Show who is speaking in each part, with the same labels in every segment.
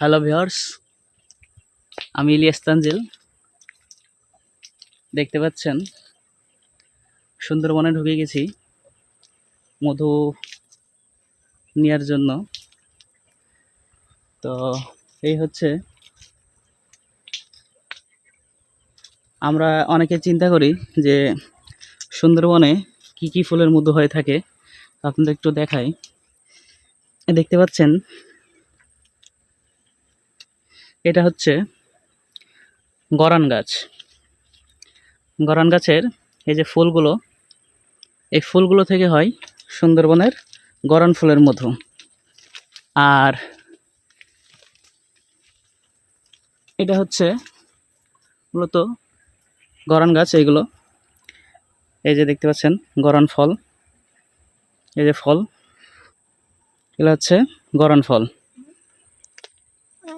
Speaker 1: Hello viewers আমি ইলিয়াস তানজিল। দেখতে পাচ্ছেন, সুন্দরবনে ঢুকে গেছি মধু নেওয়ার জন্য। তো এই হচ্ছে, আমরা অনেকে চিন্তা করি যে সুন্দরবনে কি কি ফুলের মধু হয়ে থাকে। আপনাদের একটু দেখাই। দেখতে পাচ্ছেন এটা হচ্ছে গরান গাছ। গরান গাছের এই যে ফুলগুলো, এই ফুলগুলো থেকে হয় সুন্দরবনের গরান ফুলের মধু। আর এটা হচ্ছে মূলত গরান গাছ এইগুলো। এই যে দেখতে পাচ্ছেন গরান ফল। এই যে ফল, এগুলো হচ্ছে গরান ফল।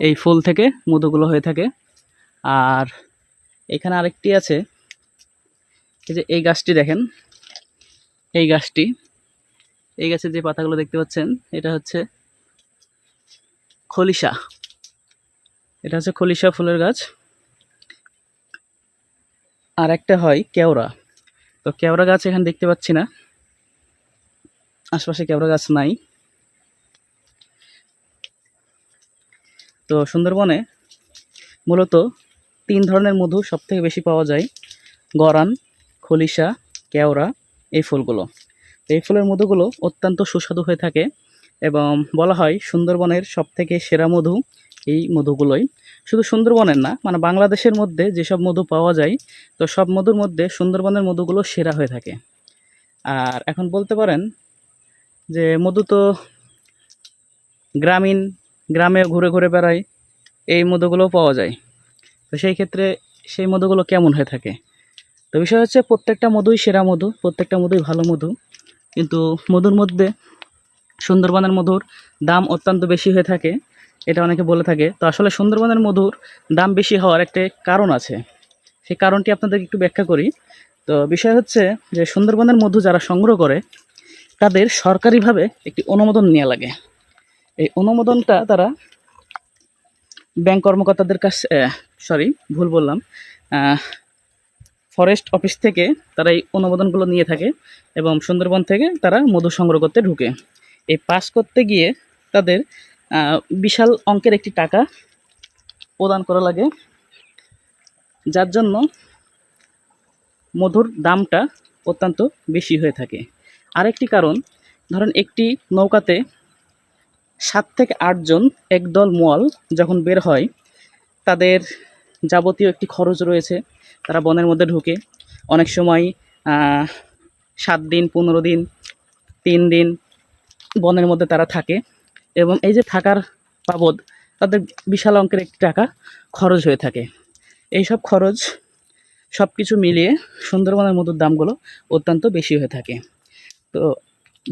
Speaker 1: এই ফুল থেকে মধুগুলো হয়ে থাকে। আর এখানে আরেকটি আছে। এই যে এই গাছটি দেখেন। এই গাছটি, এই গাছের যে পাতাগুলো দেখতে পাচ্ছেন, এটা হচ্ছে খলিশা। এটা হচ্ছে খলিশা ফুলের গাছ। আর একটা হয় কেওড়া। তো কেওড়া গাছ এখানে দেখতে পাচ্ছি না। আশপাশে কেওড়া গাছ নাই। তো সুন্দরবনে মূলত তিন ধরনের মধু সব থেকে বেশি পাওয়া যায়। গরান, খলিশা, কেওড়া, এই ফুলগুলো। এই ফুলের মধুগুলো অত্যন্ত সুস্বাদু হয়ে থাকে এবং বলা হয় সুন্দরবনের সব থেকে সেরা মধু এই মধুগুলোই। শুধু সুন্দরবনের না মানে বাংলাদেশের মধ্যে যেসব মধু পাওয়া যায়, তো সব মধুর মধ্যে সুন্দরবনের মধুগুলো সেরা হয়ে থাকে। আর এখন বলতে পারেন যে মধু তো গ্রামীণ গ্রামে ঘুরে ঘুরে বেড়ায় এই মধুগুলোও পাওয়া যায়। তো সেই ক্ষেত্রে সেই মধুগুলো কেমন হয়ে থাকে? তো বিষয় হচ্ছে প্রত্যেকটা মধুই সেরা মধু, প্রত্যেকটা মধুই ভালো মধু। কিন্তু মধুর মধ্যে সুন্দরবনের মধুর দাম অত্যন্ত বেশি হয়ে থাকে, এটা অনেকে বলে থাকে। তো আসলে সুন্দরবনের মধুর দাম বেশি হওয়ার একটা কারণ আছে। সেই কারণটি আপনাদের একটু ব্যাখ্যা করি। তো বিষয় হচ্ছে যে সুন্দরবনের মধু যারা সংগ্রহ করে, তাদের সরকারিভাবে একটি অনুমোদন নেওয়া লাগে। এই অনুমোদনটা তারা ব্যাংক কর্মকর্তাদের কাছে সরি ভুল বললাম ফরেস্ট অফিস থেকে তারা এই অনুমোদনগুলো নিয়ে থাকে এবং সুন্দরবন থেকে তারা মধু সংগ্রহ করতে ঢুকে। এই পাস করতে গিয়ে তাদের বিশাল অঙ্কের একটি টাকা প্রদান করা লাগে, যার জন্য মধুর দামটা অত্যন্ত বেশি হয়ে থাকে। আরেকটি কারণ, ধরেন একটি নৌকাতে সাত থেকে আটজন একদল মোয়াল যখন বের হয়, তাদের যাবতীয় একটি খরচ রয়েছে। তারা বনের মধ্যে ঢুকে অনেক সময় সাত দিন, পনেরো দিন, তিন দিন বনের মধ্যে তারা থাকে এবং এই যে থাকার বাবদ তাদের বিশাল অঙ্কের একটি টাকা খরচ হয়ে থাকে। এই সব খরচ সব কিছু মিলিয়ে সুন্দরবনের মধুর দামগুলো অত্যন্ত বেশি হয়ে থাকে। তো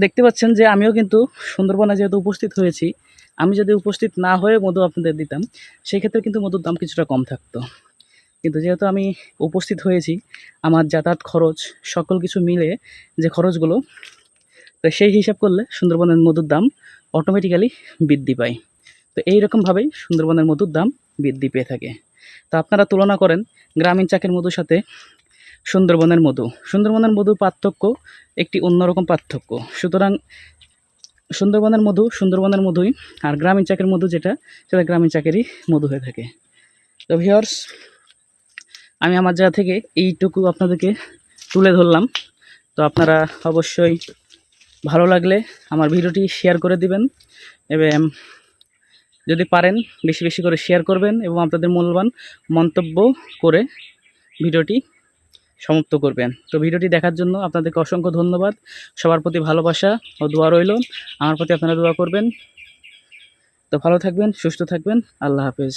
Speaker 1: দেখতে পাচ্ছেন যে আমিও কিন্তু সুন্দরবনে যেহেতু উপস্থিত হয়েছি, আমি যদি উপস্থিত না হয়ে মধু আপনাদের দিতাম সেই ক্ষেত্রে কিন্তু মধুর দাম কিছুটা কম থাকতো। কিন্তু যেহেতু আমি উপস্থিত হয়েছি, আমার যাতায়াত খরচ, সকল কিছু মিলে যে খরচগুলো, তো সেই হিসাব করলে সুন্দরবনের মধুর দাম অটোমেটিক্যালি বৃদ্ধি পায়। তো এই এইরকমভাবেই সুন্দরবনের মধুর দাম বৃদ্ধি পেয়ে থাকে। তো আপনারা তুলনা করেন, গ্রামীণ চাকের মধুর সাথে সুন্দরবনের মধু। সুন্দরবনের মধু পার্থক্য একটি অন্যরকম পার্থক্য। সুতরাং সুন্দরবনের মধু সুন্দরবনের মধুই আর গ্রামীণ চাকের মধু যেটা, সেটা গ্রামীণ চাকেরই মধু হয়ে থাকে। তো ভিওর্স আমি আমার জায়গা থেকে এইটুকু আপনাদেরকে তুলে ধরলাম। তো আপনারা অবশ্যই ভালো লাগলে আমার ভিডিওটি শেয়ার করে দিবেন এবং যদি পারেন বেশি বেশি করে শেয়ার করবেন এবং আপনাদের মূল্যবান মন্তব্য করে ভিডিওটি সমাপ্ত করবেন। তো ভিডিওটি দেখার জন্য আপনাদেরকে অসংখ্য ধন্যবাদ। সবার প্রতি ভালোবাসা ও দোয়া রইল। আমার প্রতি আপনারা দোয়া করবেন। তো ভালো থাকবেন, সুস্থ থাকবেন। আল্লাহ হাফেজ।